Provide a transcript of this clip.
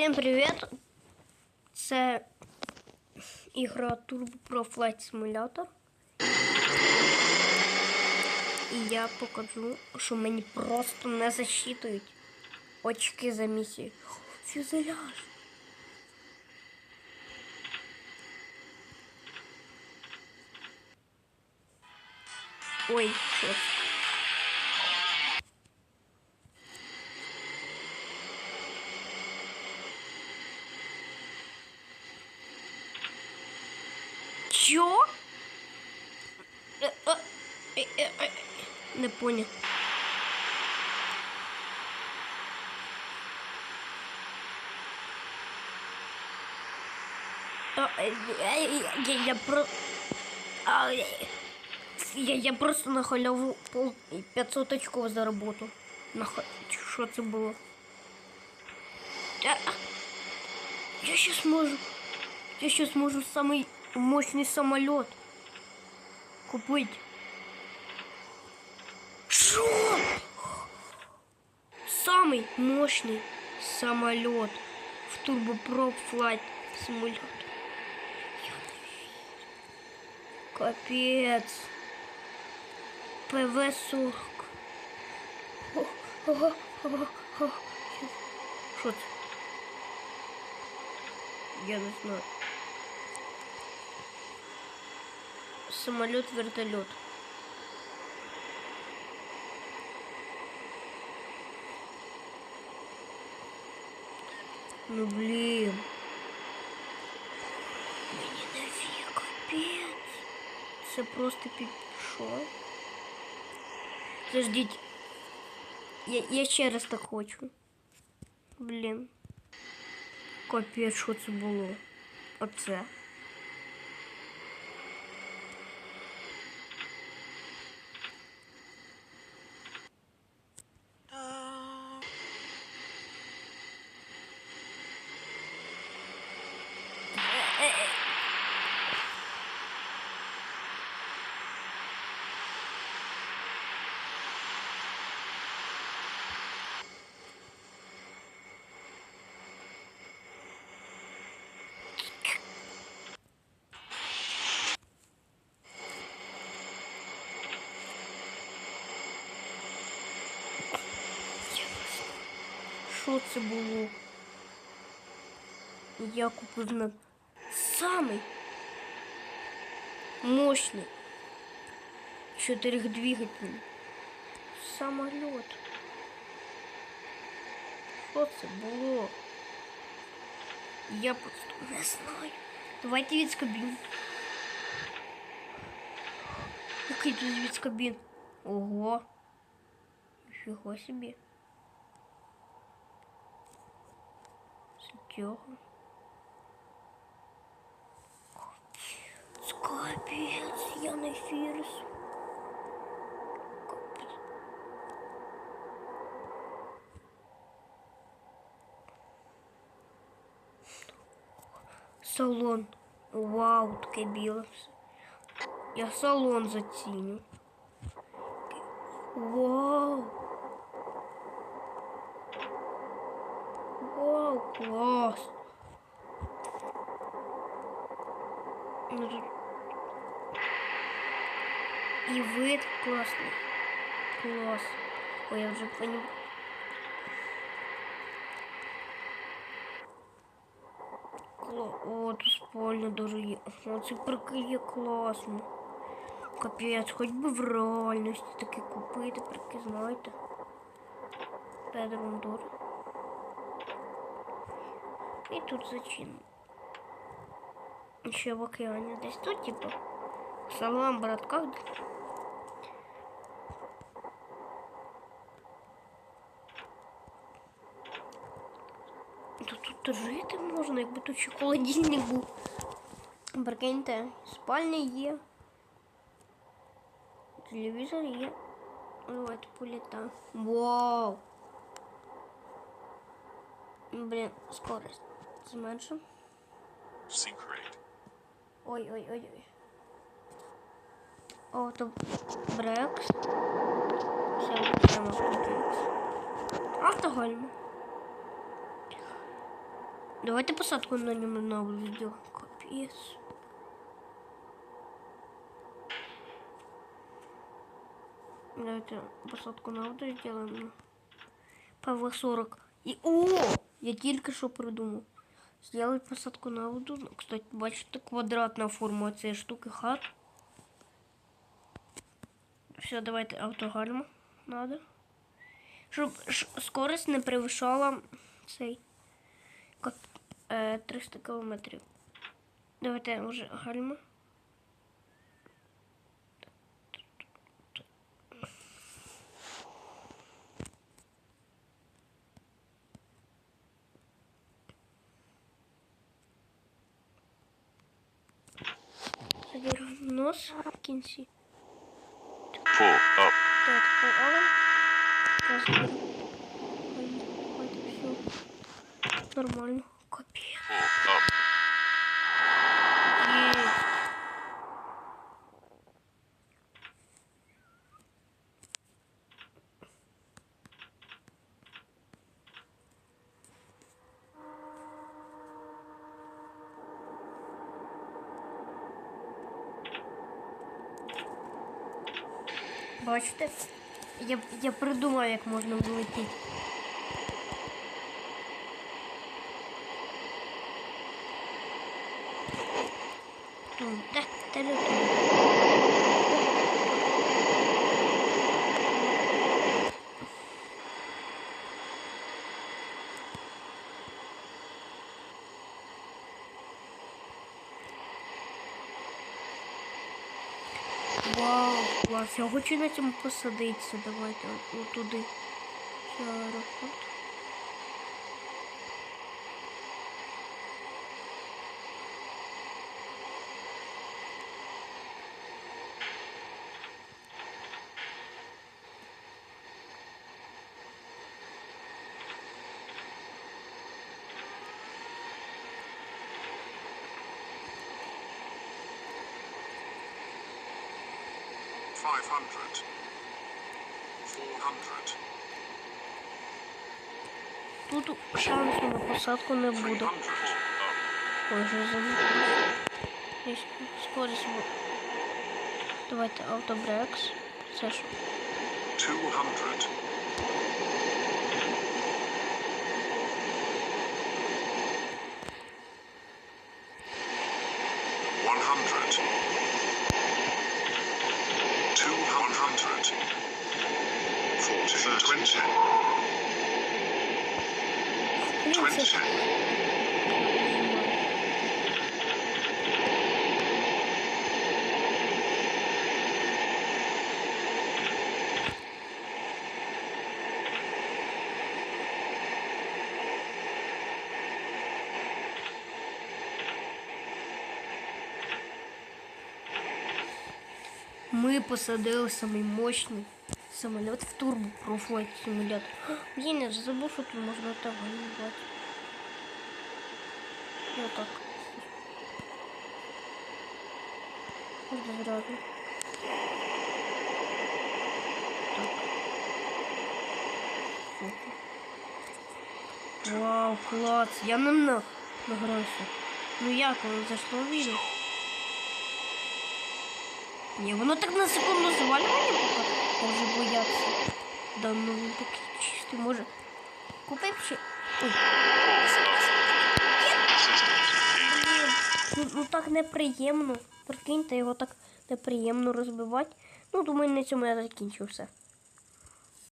Всім привіт! Це ігра Turbo Pro Flight Simulator. І я покажу, що мені просто не засчитують очки за місію. Фюзеляж. Ой, що? Е, е, е, Не понял. Я, я про... Я, я просто на халяву пол 500 очков заработал. На ха... Що це було? А, а, Я сейчас можу. Я сейчас можу самый мощный самолет купить. Что? Самый мощный самолет в. Я не верю. Капец. ПВ-40. Что? Я не знаю. Самолет, вертолет. Ну блин. Мені нафіг капець. Це просто під... Що? Подождіть. Я, я ще раз так хочу. Блін. Капець, що це було? Оце. Що це було? Я купив на самий мощний чотирьохдвигательний самоліт. Що це було? Я просто не знаю. Давайте від кабін. Який тут від кабін? Ого. Нифига себе. Сутёга. Капец, я на. Капец. Салон. Вау, таке біле. Я салон заціню. Вау. Вау, класс. Ну, тут... И вид классный. Класс. Ой, я уже понял. Кла- О, тут спальня дуже є. О, це прикольно класно. Капець, хоч би в реальності таке купити, прики, знаєте. Педрондор. І тут зачин. Ще в океані десь тут, типу. В самому братках. Тут, жити можна, якби тут ще холодильник був. Прикиньте, спальня є. Телевізор є. Давайте політаємо. Вау! Блін, скорость. Зменшу. Ой-ой-ой-ой. О, то брекс. Все, прямо. Автогольм. Давайте посадку на ньому нову сделаем. Капец. Давайте посадку на воду сделаем. на ПВ-40. И о! Я только что придумал. Сделать посадку на воду. Кстати, бачите, квадратна форма цієї штуки хат. Все, давайте автогальма надо. Щоб скорость не перевищала цей 300 кілометрів. Давайте вже гальма. Задержу нос в кінці. Pull up. Так, але зараз беру. Давайте все нормально. Pull. Є. Бачите? Я, я придумав, як можна вилетіти. Вау, клас, я хочу на цьому посадитися. Давайте отуди. От, от. 500, 400. Тут шансу на посадку не буде. Ой, вже скорость будет. Давайте автобрекс. Це що? 200. One hundred. 100. 40, 20. 20. Ми посадили самий мощний самоліт в турбо профлайт симулятор. Блін, я забув, що тут можна так ганібати. Я так. Можна. Так. Вау, клас. Я ним на... награвся. Ну як воно зайшло в відео? Ні, воно так на секунду звалювання поки я вже. Да ну такий чистий, може. Купив ще. Ой. Ну, ну так неприємно. Прикиньте, його так неприємно розбивати. Ну, думаю, на цьому я закінчу.